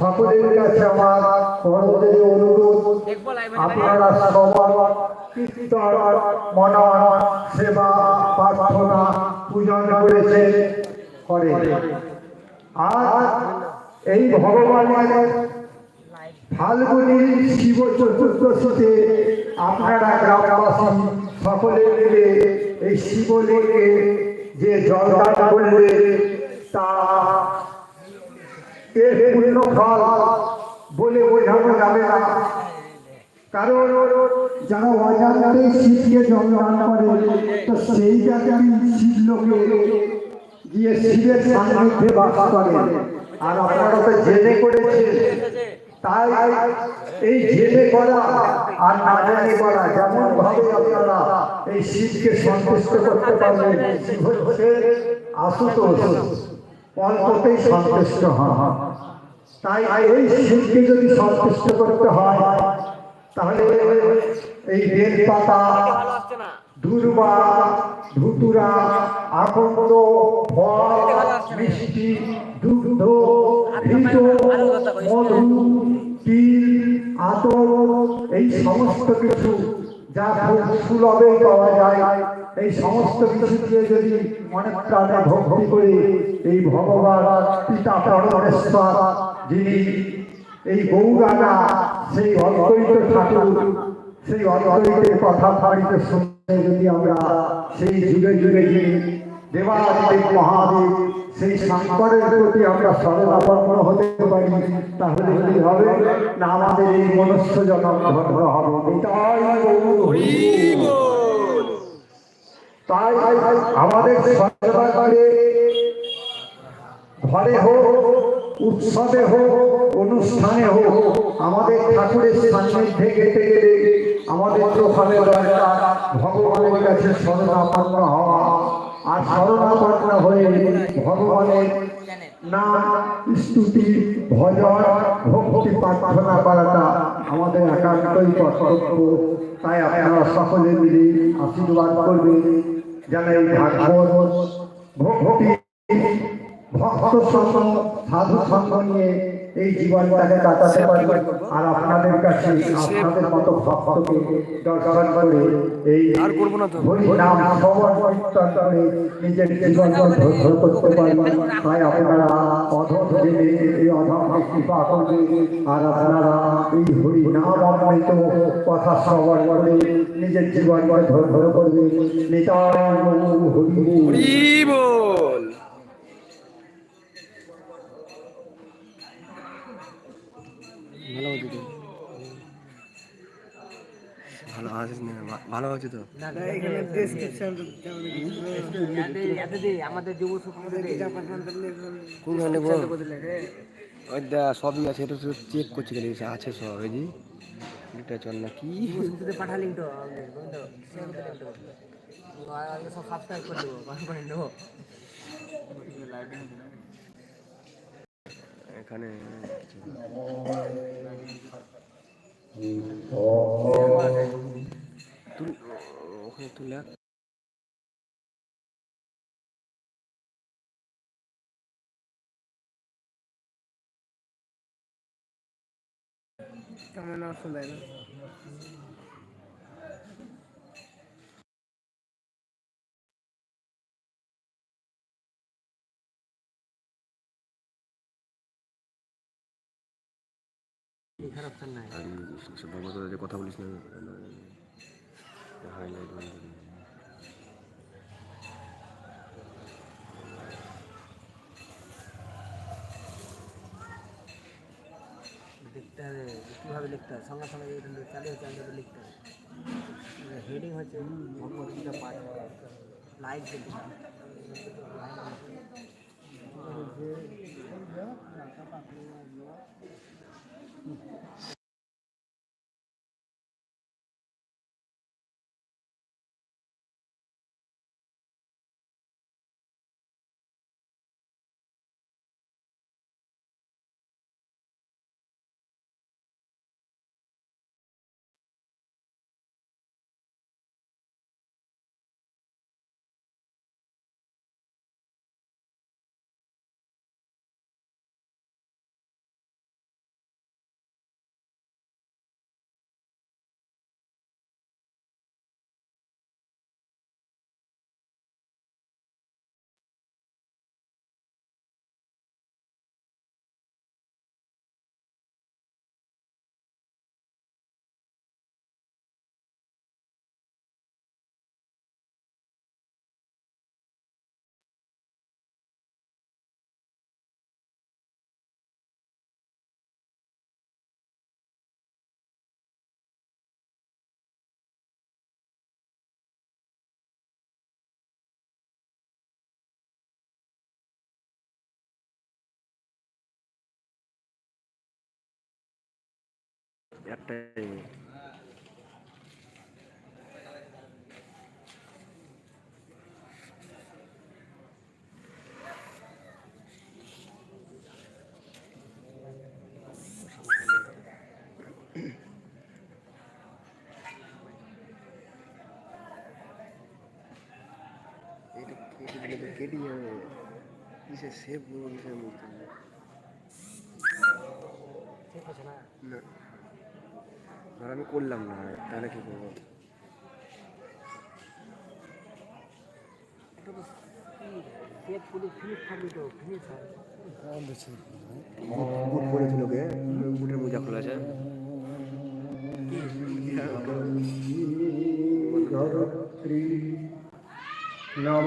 সকলের কাছে আমার অনুরোধ সেবা করেছে করে আর এই ভগবানের ফাল্গুনি শিব চতুর্দশীতে আপনারা গ্রামবাসী সকলে মিলে এই শিবলিঙ্গে যে জলদান করলে তা এর পূর্ণ ফল বলে বোঝানো যাবে না। কারণ যারা অজান্তে শিবকে জলদান করে, তো সেই জায়গায় শিবলোকে গিয়ে শিবের সান্নিধ্যে বাস করে। আর আপনারা তো জেনে করেছেন। তাই এই জেনে করা আর না জেনে করা যেমন ভাবে আপনারা এই শিবকে সন্তুষ্ট করতে পারবেন, হচ্ছে আশুতোষ। অল্পতেই সন্তুষ্ট হন। তাই এই শিবকে যদি সন্তুষ্ট করতে হয় তাহলে এই বেল পাতা দুর্বা ধুতুরা আকন্দ ফল মিষ্টি দুগ্ধ ঘৃত মধু তিল আতর এই সমস্ত কিছু যা সুলভে পাওয়া যায় এই সমস্ত কিছু দিয়ে যদি মনে প্রাণে ভক্তি করে এই ভগবান পিতা পরমেশ্বর যিনি এই গৌরানা সেই অদ্বৈত ঠাকুর, সেই অদ্বৈতের কথা বাড়িতে শুনতে যদি আমরা সেই যুগে যুগে যিনি দেবাদেব মহাদেব, সেই শঙ্করের প্রতি আমরা শরণাপন্ন হতে পারি, তাহলে কি হবে? না আমাদের এই মনুষ্য জনম ধন্য হবে। গৌর। তাই আমাদের সর্বদাকারে ঘরে হোক, উৎসবে হোক, অনুষ্ঠানে হোক, আমাদের ঠাকুরের সান্নিধ্যে গেতে গেলে আমাদের প্রথমে দরকার। ভগবানের কাছে শরণাপন্ন হওয়া। আর শরণাপন্ন হয়ে ভগবানের নাম, স্তুতি, ভজন, ভক্তি প্রার্থনা করাটা আমাদের একান্তই কর্তব্য। তাই আপনারা সকলে মিলে আশীর্বাদ করবেন। যেন এই ভাগবত ভক্তি ভক্ত সঙ্গ সাধু সঙ্গ নিয়ে এই জীবনটাকে কাটাতে পারবে আর আপনাদের কাছে আপনাদের মতো ভক্তকে দর্শন করে এই আর করব না তো। নাম কীর্তন করে নিজের জীবন ধন্য করতে পারবেন তাই আপনারা অধম জেনে এই অধমকে কৃপা করবে। আর আপনারা এই হরি নাম অমৃত কথা শ্রবণ করে নিজের জীবন ধন্য করবে। নিতাই হরি বল। ভালো আছে ভালো আছে তো? আমাদের যুব সুপ্রিয় কোনখানে বল? ওই দা সবই আছে এটা চেক করছি আছে সব এই এটা চল না কি? পাঠালি তো সব সাবস্ক্রাইব করে দেবো করে নেব। এখানে তুলে। কেমন অসুবিধা না এখানে অপশন নাই? বাবা যে কথা বলিস না سما سمجھے چالیس لکھتے ہیں لائٹ সেভ করব কিসের মধ্যে। না। আর আমি করলাম না তাহলে কি করব? বুট পরেছিল কে? বুটের মোজা খোলা আছে। ধরিত্রী নম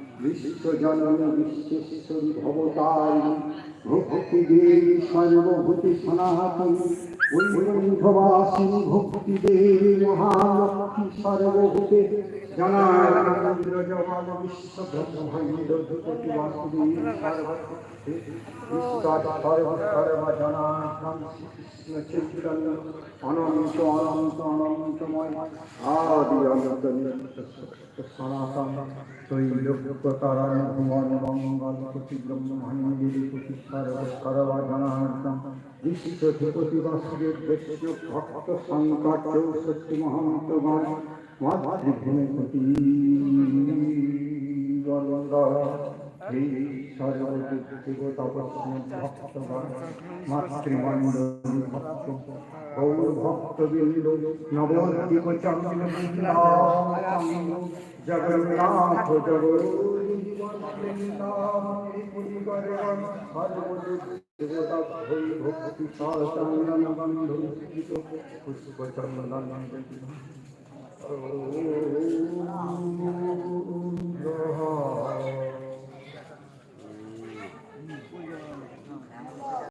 বিশ্বজননী বিশ্বেশ্বরী ভবতারিণী ভক্তি দেবী সর্বভূতি সনাতনী ভক্তি দেবী মহালক্ষ্মী সর্বভূতে অনন্ত অনন্ত অনন্তময় আদি অনন্ত সত্য সনাতন ত্রৈলোক্যতারণ ভুবন মঙ্গল কোটি ব্রহ্মাণ্ডের কোটি সর্ব সর্ব বিশ্ব ভক্ত সংকট চৌষট্টি মহন্তগণ মাতৃভূমি কোটি বরঙ্গ এই সর্বদেবতা ভক্তগণ মাতৃমণ্ডলী ভক্ত গৌর ভক্তবৃন্দ নবদ্বীপ চন্দ্র জগন্নাথ জগৎ দেবতা ভক্তি চন্দন বন্ধ পুষ্প Oh, Lord.